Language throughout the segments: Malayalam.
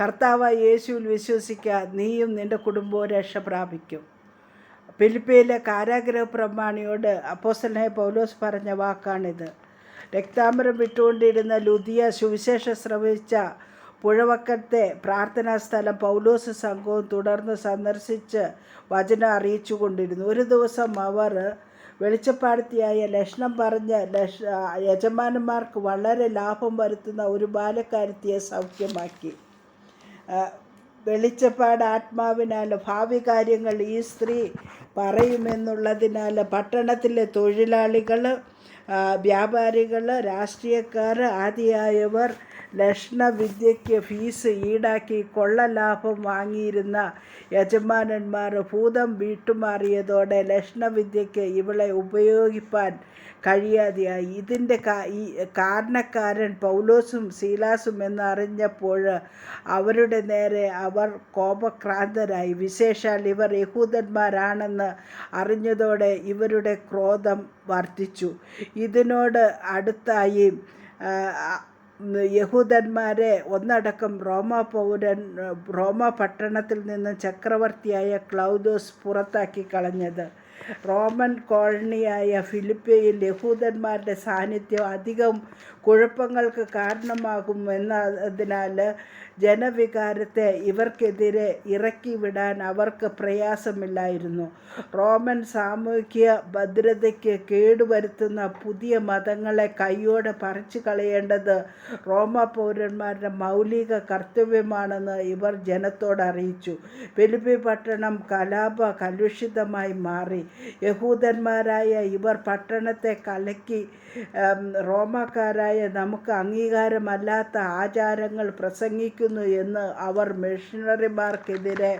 കർത്താവായ യേശുവിൽ വിശ്വസിക്കുക നീയും നിന്റെ കുടുംബവും രക്ഷ പ്രാപിക്കും. ഫിലിപ്പയിലെ കാരാഗ്രഹ പ്രമാണിയോട് അപ്പോസ്റ്റലിനെ പൗലോസ് പറഞ്ഞ വാക്കാണിത്. രക്താംബരം വിട്ടുകൊണ്ടിരുന്ന ലുദിയ സുവിശേഷം ശ്രവിച്ച പുഴവക്കത്തെ പ്രാർത്ഥനാ സ്ഥലം പൗലോസ് സംഘവും തുടർന്ന് സന്ദർശിച്ച് വചനം അറിയിച്ചു കൊണ്ടിരുന്നു ഒരു ദിവസം അവർ വെളിച്ചപ്പാടത്തിയായ ലക്ഷണം പറഞ്ഞ് ലക്ഷ യജമാനന്മാർക്ക് വളരെ ലാഭം വരുത്തുന്ന ഒരു ബാലക്കാരത്തിയെ സൗഖ്യമാക്കി. വെളിച്ചപ്പാട് ആത്മാവിനാൽ ഭാവി കാര്യങ്ങൾ ഈ സ്ത്രീ പറയുമെന്നുള്ളതിനാൽ പട്ടണത്തിലെ തൊഴിലാളികൾ വ്യാപാരികൾ രാഷ്ട്രീയക്കാർ ആദിയായവർ ലക്ഷണവിദ്യയ്ക്ക് ഫീസ് ഈടാക്കി കൊള്ളലാഭം വാങ്ങിയിരുന്ന യജമാനന്മാർ ഭൂതം വീട്ടുമാറിയതോടെ ലക്ഷണവിദ്യയ്ക്ക് ഇവളെ ഉപയോഗിപ്പാൻ കഴിയാതെയായി. ഇതിന്റെ കാരണക്കാരൻ പൗലോസും സീലാസും എന്നറിഞ്ഞപ്പോൾ അവരുടെ നേരെ അവർ കോപക്രാന്തരായി. വിശേഷാൽ ഇവർ യഹൂദന്മാരാണെന്ന് അറിഞ്ഞതോടെ ഇവരുടെ ക്രോധം വർദ്ധിച്ചു. ഇതിനോട് അടുത്തായി യഹൂദന്മാരെ ഒന്നടക്കം റോമ പൗരൻ റോമ പട്ടണത്തിൽ നിന്ന് ചക്രവർത്തിയായ ക്ലൗദോസ് പുറത്താക്കി കളഞ്ഞത്. റോമൻ കോളനിയായ ഫിലിപ്പയിൽ യഹൂദന്മാരുടെ സാന്നിധ്യം അധികം കുഴപ്പങ്ങൾക്ക് കാരണമാകുമെന്നതിനാൽ ജനവികാരത്തെ ഇവർക്കെതിരെ ഇറക്കി വിടാൻ അവർക്ക് പ്രയാസമില്ലായിരുന്നു. റോമൻ സാമൂഹിക ഭദ്രതയ്ക്ക് കേടുവരുത്തുന്ന പുതിയ മതങ്ങളെ കൈയോടെ പറിച്ചു കളയേണ്ടത് റോമ പൗരന്മാരുടെ മൗലിക കർത്തവ്യമാണെന്ന് ഇവർ ജനത്തോട് അറിയിച്ചു. ഫിലിപ്പി പട്ടണം കലാപ കലുഷിതമായി മാറി. യഹൂദന്മാരായ ഇവർ പട്ടണത്തെ കലക്കി ഉം, റോമാക്കാരായ നമുക്ക് അംഗീകാരമല്ലാത്ത ആചാരങ്ങൾ പ്രസംഗിക്കുന്നു എന്ന് അവർ മിഷണറിമാർക്കെതിരെ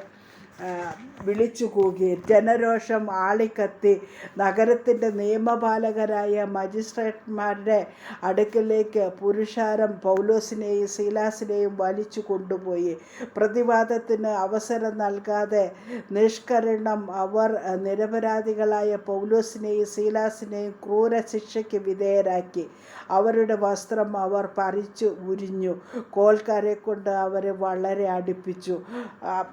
വിളിച്ചു കൂകി ജനരോഷം ആളിക്കത്തി നഗരത്തിന്റെ നിയമപാലകരായ മജിസ്ട്രേറ്റ്മാരുടെ അടുക്കലേക്ക് പുരുഷാരം പൗലോസിനെയും ശീലാസിനെയും വലിച്ചു കൊണ്ടുപോയി. പ്രതിവാദത്തിന് അവസരം നൽകാതെ നിഷ്കരണം അവർ നിരപരാധികളായ പൗലോസിനെയും ശീലാസിനെയും ക്രൂര ശിക്ഷയ്ക്ക് വിധേയരാക്കി. അവരുടെ വസ്ത്രം അവർ പറിച്ചു ഉരിഞ്ഞു. കോൽക്കാരെ കൊണ്ട് അവരെ വളരെ അടുപ്പിച്ചു. ആ,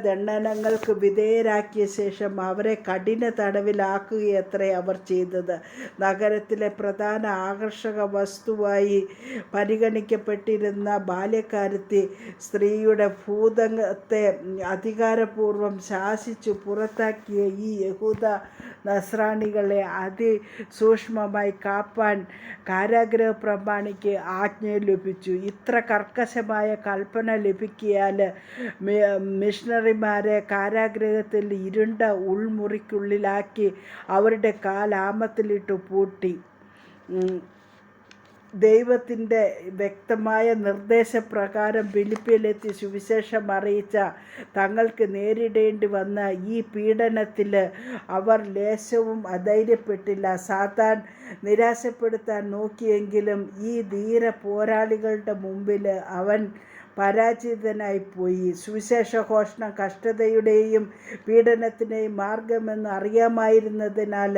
ഉം, ക്രൂരദണ്ഡനങ്ങൾക്ക് വിധേയരാക്കിയ ശേഷം അവരെ കഠിന തടവിലാക്കുകയത്രേ അവർ ചെയ്തത്. നഗരത്തിലെ പ്രധാന ആകർഷക വസ്തുവായി പരിഗണിക്കപ്പെട്ടിരുന്ന ബാല്യക്കാരത്തി സ്ത്രീയുടെ ഭൂതത്തെ അധികാരപൂർവം ശാസിച്ചു പുറത്താക്കിയ ഈ യഹൂദ നസ്രാണികളെ അതിസൂക്ഷ്മമായി കാപ്പാൻ കാരാഗ്രഹ പ്രമാണിക്ക് ആജ്ഞ ലഭിച്ചു. ഇത്ര കർക്കശമായ കൽപ്പന ലഭിക്കിയാൽ മി- മിഷണറിമാരെ കാരാഗ്രഹത്തിൽ ഇരുണ്ട ഉൾമുറിക്കുള്ളിലാക്കി അവരുടെ കാലാമത്തിലിട്ട് പൂട്ടി. ദൈവത്തിന്റെ വ്യക്തമായ നിർദ്ദേശപ്രകാരം ഫിലിപ്പിയിലെത്തി സുവിശേഷം അറിയിച്ച തങ്ങൾക്ക് നേരിടേണ്ടി വന്ന ഈ പീഡനത്തിൽ അവർ ലേശവും അധൈര്യപ്പെട്ടില്ല സാത്താൻ നിരാശപ്പെടുത്താൻ നോക്കിയെങ്കിലും ഈ ധീര പോരാളികളുടെ മുമ്പിൽ അവൻ പരാജിതനായിപ്പോയി. സുവിശേഷഘോഷണം കഷ്ടതയുടെയും പീഡനത്തിന്റെയും മാർഗമെന്ന് അറിയാമായിരുന്നതിനാൽ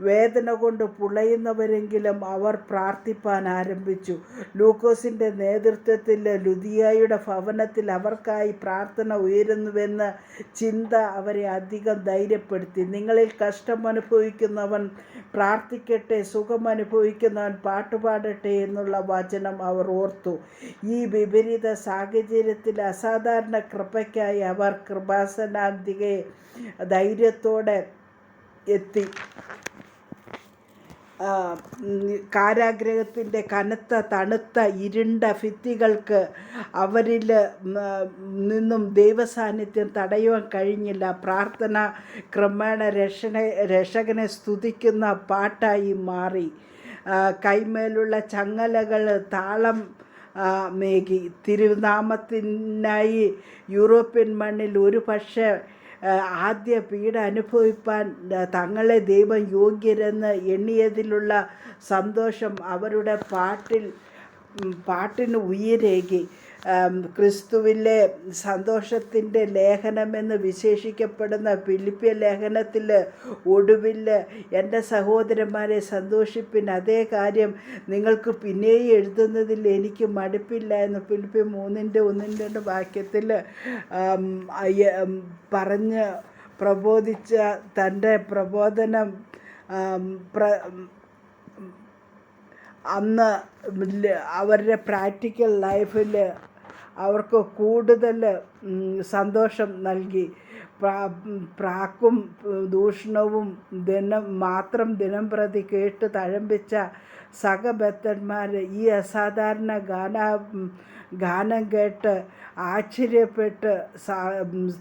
വേദന കൊണ്ട് പുളയുന്നവരെങ്കിലും അവർ പ്രാർത്ഥിപ്പാൻ ആരംഭിച്ചു. ലൂക്കോസിന്റെ നേതൃത്വത്തിൽ ലുദിയായുടെ ഭവനത്തിൽ അവർക്കായി പ്രാർത്ഥന ഉയരുന്നുവെന്ന് ചിന്ത അവരെ അധികം ധൈര്യപ്പെടുത്തി. നിങ്ങളിൽ കഷ്ടം അനുഭവിക്കുന്നവൻ പ്രാർത്ഥിക്കട്ടെ സുഖം അനുഭവിക്കുന്നവൻ പാട്ടുപാടട്ടെ എന്നുള്ള വചനം അവർ ഓർത്തു. ഈ വിപരീത സാഹചര്യത്തിൽ അസാധാരണ കൃപയ്ക്കായി അവർ കൃപാസനാന്തികയെ ധൈര്യത്തോടെ എത്തി. കാരാഗ്രഹത്തിന്റെ കനത്ത തണുത്ത ഇരുണ്ട ഭിത്തികൾക്ക് അവരിൽ നിന്നും ദൈവസാന്നിധ്യം തടയുവാൻ കഴിഞ്ഞില്ല. പ്രാർത്ഥന ക്രമേണ രക്ഷണ രക്ഷകനെ സ്തുതിക്കുന്ന പാട്ടായി മാറി. കൈമേലുള്ള ചങ്ങലകൾ താളം മേകി തിരുനാമത്തിനായി യൂറോപ്യൻ മണ്ണിൽ ഒരു പക്ഷേ ആദ്യ പീഡ അനുഭവിപ്പാൻ തങ്ങളെ ദൈവം യോഗ്യരെന്ന് എണ്ണിയതിലുള്ള സന്തോഷം അവരുടെ പാട്ടിൽ പാട്ടിന് ഉയരേകി. ക്രിസ്തുവിലെ സന്തോഷത്തിന്റെ ലേഖനമെന്ന് വിശേഷിക്കപ്പെടുന്ന ഫിലിപ്പിയ ലേഖനത്തിൽ ഒടുവിൽ എന്റെ സഹോദരന്മാരെ സന്തോഷിപ്പിൻ അതേ കാര്യം നിങ്ങൾക്ക് പിന്നെയും എഴുതുന്നതിൽ എനിക്ക് മടുപ്പില്ല എന്ന് ഫിലിപ്പി മൂന്നിന്റെ ഒന്നിന്റെ രണ്ട് വാക്യത്തിൽ പറഞ്ഞ് പ്രബോധിച്ച തന്റെ പ്രബോധനം പ്ര അന്ന് അവരുടെ പ്രാക്ടിക്കൽ ലൈഫിൽ അവർക്ക് കൂടുതൽ സന്തോഷം നൽകി. പ്രാക്കും ദൂഷണവും ദിനം മാത്രം ദിനം പ്രതി കേട്ട് തഴമ്പിച്ച സഹബദ്ധന്മാർ ഈ അസാധാരണ ഗാന ഗാനം കേട്ട് ആശ്ചര്യപ്പെട്ട്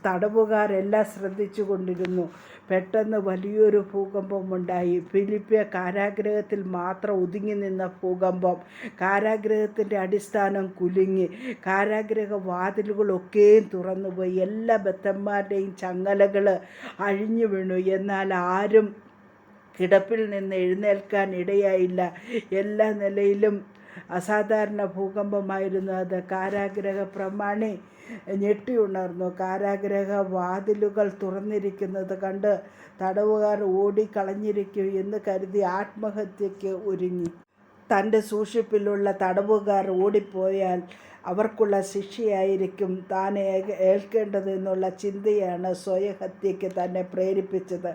തടവുകാരെല്ലാം ശ്രദ്ധിച്ചു കൊണ്ടിരുന്നു പെട്ടെന്ന് വലിയൊരു ഭൂകമ്പം ഉണ്ടായി. ഫിലിപ്പിയ കാരാഗ്രഹത്തിൽ മാത്രം ഒതുങ്ങി നിന്ന ഭൂകമ്പം. കാരാഗ്രഹത്തിന്റെ അടിസ്ഥാനം കുലുങ്ങി. കാരാഗ്രഹ വാതിലുകളൊക്കെയും തുറന്നുപോയി. എല്ലാ ബദ്ധന്മാരുടെയും ചങ്ങലകൾ അഴിഞ്ഞു വീണു. എന്നാൽ ആരും കിടപ്പിൽ നിന്ന് എഴുന്നേൽക്കാൻ ഇടയായില്ല. എല്ലാ നിലയിലും അസാധാരണ ഭൂകമ്പമായിരുന്നു അത്. കാരാഗ്രഹ പ്രമാണി ഞെട്ടി ഉണർന്നു. കാരാഗ്രഹ വാതിലുകൾ തുറന്നിരിക്കുന്നത് കണ്ട് തടവുകാർ ഓടിക്കളഞ്ഞിരിക്കും എന്ന് കരുതി ആത്മഹത്യയ്ക്ക് ഒരുങ്ങി. തന്റെ സൂക്ഷിപ്പിലുള്ള തടവുകാർ ഓടിപ്പോയാൽ അവർക്കുള്ള ശിക്ഷയായിരിക്കും താൻ ഏൽക്കേണ്ടതെന്നുള്ള ചിന്തയാണ് സ്വയഹത്യയ്ക്ക് തന്നെ പ്രേരിപ്പിച്ചത്.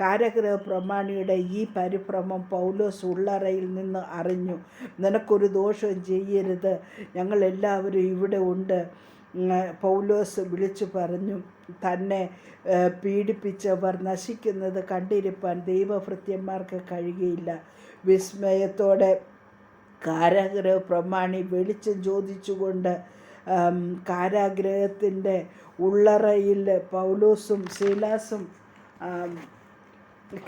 കാരഗ്രഹ പ്രമാണിയുടെ ഈ പരിഭ്രമം പൗലോസ് ഉള്ളറയിൽ നിന്ന് അറിഞ്ഞു. നിനക്കൊരു ദോഷവും ചെയ്യരുത്. ഞങ്ങളെല്ലാവരും ഇവിടെ ഉണ്ട് പൗലോസ് വിളിച്ചു പറഞ്ഞു. തന്നെ പീഡിപ്പിച്ചവർ നശിക്കുന്നത് കണ്ടിരിപ്പാൻ ദൈവഭൃത്യന്മാർക്ക് കഴിയുകയില്ല. വിസ്മയത്തോടെ കാരാഗ്രഹ പ്രമാണി വെളിച്ചം ചോദിച്ചുകൊണ്ട് കാരാഗ്രഹത്തിന്റെ ഉള്ളറയിൽ പൗലോസും ശീലാസും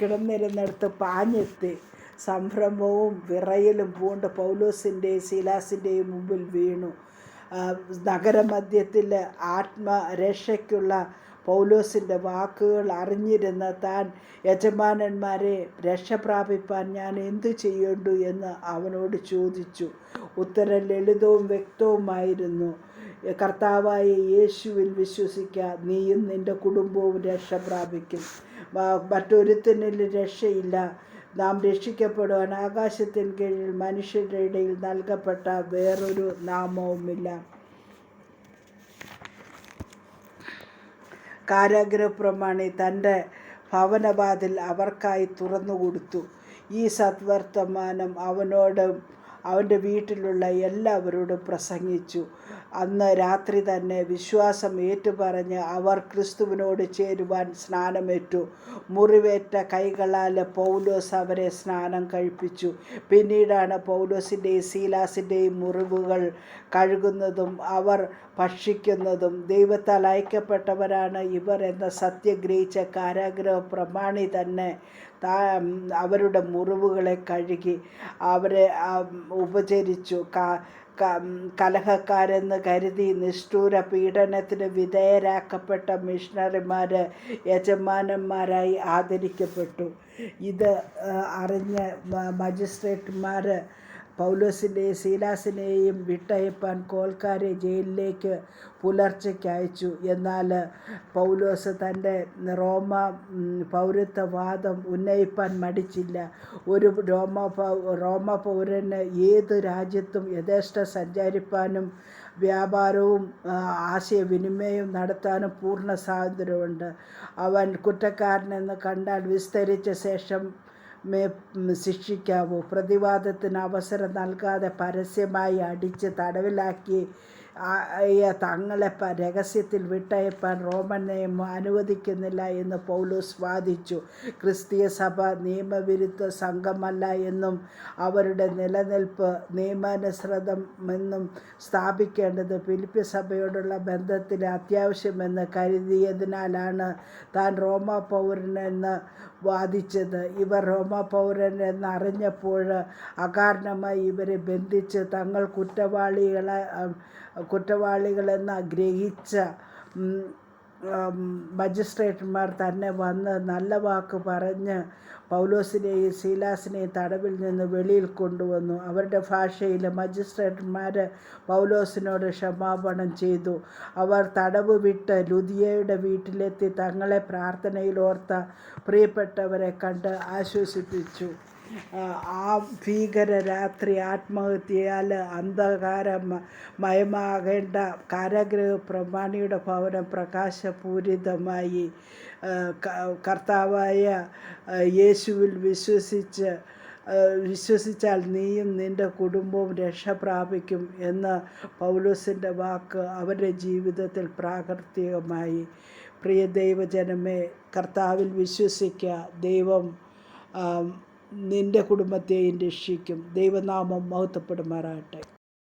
കിടന്നിരുന്നിടത്ത് പാഞ്ഞെത്തി. സംഭ്രമവും വിറയലും പൂണ്ട് പൗലോസിന്റെയും ശീലാസിന്റെയും മുമ്പിൽ വീണു. നഗരമധ്യത്തിൽ ആത്മരക്ഷയ്ക്കുള്ള പൗലോസിന്റെ വാക്കുകൾ അറിഞ്ഞിരുന്ന താൻ യജമാനന്മാരെ രക്ഷ പ്രാപിപ്പാൻ ഞാൻ എന്തു ചെയ്യേണ്ടു എന്ന് അവനോട് ചോദിച്ചു. ഉത്തരം ലളിതവും വ്യക്തവുമായിരുന്നു. കർത്താവായ യേശുവിൽ വിശ്വസിക്കുക നീയും നിന്റെ കുടുംബവും രക്ഷ പ്രാപിക്കും മറ്റൊരുത്തിനിൽ രക്ഷയില്ല. നാം രക്ഷിക്കപ്പെടുവാൻ ആകാശത്തിന് കീഴിൽ മനുഷ്യരുടെ ഇടയിൽ നൽകപ്പെട്ട വേറൊരു നാമവുമില്ല. കാരാഗ്രഹപ്രമാണി തന്റെ ഭവനവാതിൽ അവർക്കായി തുറന്നുകൊടുത്തു. ഈ സത്വർത്തമാനം അവനോടും അവന്റെ വീട്ടിലുള്ള എല്ലാവരോടും പ്രസംഗിച്ചു. അന്ന് രാത്രി തന്നെ വിശ്വാസം ഏറ്റുപറഞ്ഞ് അവർ ക്രിസ്തുവിനോട് ചേരുവാൻ സ്നാനമേറ്റു. മുറിവേറ്റ കൈകളാൽ പൗലോസ് അവരെ സ്നാനം കഴിപ്പിച്ചു. പിന്നീടാണ് പൗലോസിന്റെയും സീലാസിന്റെയും മുറിവുകൾ കഴുകുന്നതും അവർ ഭക്ഷിക്കുന്നതും. ദൈവത്താൽ അയക്കപ്പെട്ടവരാണ് ഇവർ എന്ന സത്യം ഗ്രഹിച്ച കാരാഗ്രഹ പ്രമാണി തന്നെ അവരുടെ മുറിവുകളെ കഴുകി അവരെ ഉപചരിച്ചു. കലഹക്കാരെന്ന് കരുതി നിഷ്ഠൂര പീഡനത്തിന് വിധേയരാക്കപ്പെട്ട മിഷണറിമാർ യജമാനന്മാരായി ആദരിക്കപ്പെട്ടു. ഇത് അറിഞ്ഞ മജിസ്ട്രേറ്റുമാർ പൗലോസിന്റെയും സീലാസിനെയും വിട്ടയപ്പാൻ കോൽക്കാരെ ജയിലിലേക്ക് പുലർച്ചയ്ക്ക് അയച്ചു. എന്നാൽ പൗലോസ് തന്റെ റോമ പൗരത്വവാദം ഉന്നയിപ്പാൻ മടിച്ചില്ല. ഒരു റോമ റോമ പൗരന് ഏത് രാജ്യത്തും യഥേഷ്ട സഞ്ചരിപ്പാനും വ്യാപാരവും ആശയവിനിമയവും നടത്താനും പൂർണ സ്വാതന്ത്ര്യമുണ്ട്. അവൻ കുറ്റക്കാരനെന്ന് കണ്ടാൽ വിസ്തരിച്ച ശേഷം ശിക്ഷിക്കാവൂ. പ്രതിവാദത്തിന് അവസരം നൽകാതെ പരസ്യമായി അടിച്ച് തടവിലാക്കി തങ്ങളെ രഹസ്യത്തിൽ വിട്ടയപ്പാൻ റോമൻ നിയമം അനുവദിക്കുന്നില്ല എന്ന് പൗലോസ് വാദിച്ചു. ക്രിസ്തീയ സഭ നിയമവിരുദ്ധ സംഘമല്ല എന്നും അവരുടെ നിലനിൽപ്പ് നിയമാനുസൃതമെന്നും സ്ഥാപിക്കേണ്ടത് ഫിലിപ്പി സഭയോടുള്ള ബന്ധത്തിൽ അത്യാവശ്യമെന്ന് കരുതിയതിനാലാണ് താൻ റോമ പൗരനെന്ന് വാദിച്ചത്. ഇവർ റോമ പൗരൻ എന്നറിഞ്ഞപ്പോൾ അകാരണമായി ഇവരെ ബന്ധിച്ച് തങ്ങൾ കുറ്റവാളികളെ കുറ്റവാളികളെന്ന് ഗ്രഹിച്ച മജിസ്ട്രേറ്റുമാർ തന്നെ വന്ന് നല്ല വാക്ക് പറഞ്ഞ് പൗലോസിനെയും ശീലാസിനെയും തടവിൽ നിന്ന് വെളിയിൽ കൊണ്ടുവന്നു. അവരുടെ ഭാഷയിൽ മജിസ്ട്രേറ്റുമാർ പൗലോസിനോട് ക്ഷമാപണം ചെയ്തു. അവർ തടവ് വിട്ട് ലുദിയയുടെ വീട്ടിലെത്തി തങ്ങളെ പ്രാർത്ഥനയിൽ ഓർത്ത പ്രിയപ്പെട്ടവരെ കണ്ട് ആശ്വസിപ്പിച്ചു. ആ ഭീകര രാത്രി ആത്മഹത്യയാൽ അന്ധകാര മയമാകേണ്ട കാരാഗ്രഹ പ്രമാണിയുടെ ഭവനം പ്രകാശപൂരിതമായി കർത്താവായ യേശുവിൽ വിശ്വസിച്ച് വിശ്വസിച്ചാൽ നീയും നിന്റെ കുടുംബവും രക്ഷ പ്രാപിക്കും എന്ന പൗലോസിന്റെ വാക്ക് അവരുടെ ജീവിതത്തിൽ പ്രാകൃതികമായി. പ്രിയ ദൈവജനമേ കർത്താവിൽ വിശ്വസിക്കുക. ദൈവം നിന്റെ കുടുംബത്തെയും രക്ഷിക്കും. ദൈവനാമം മഹത്വപ്പെടുമാറാകട്ടെ.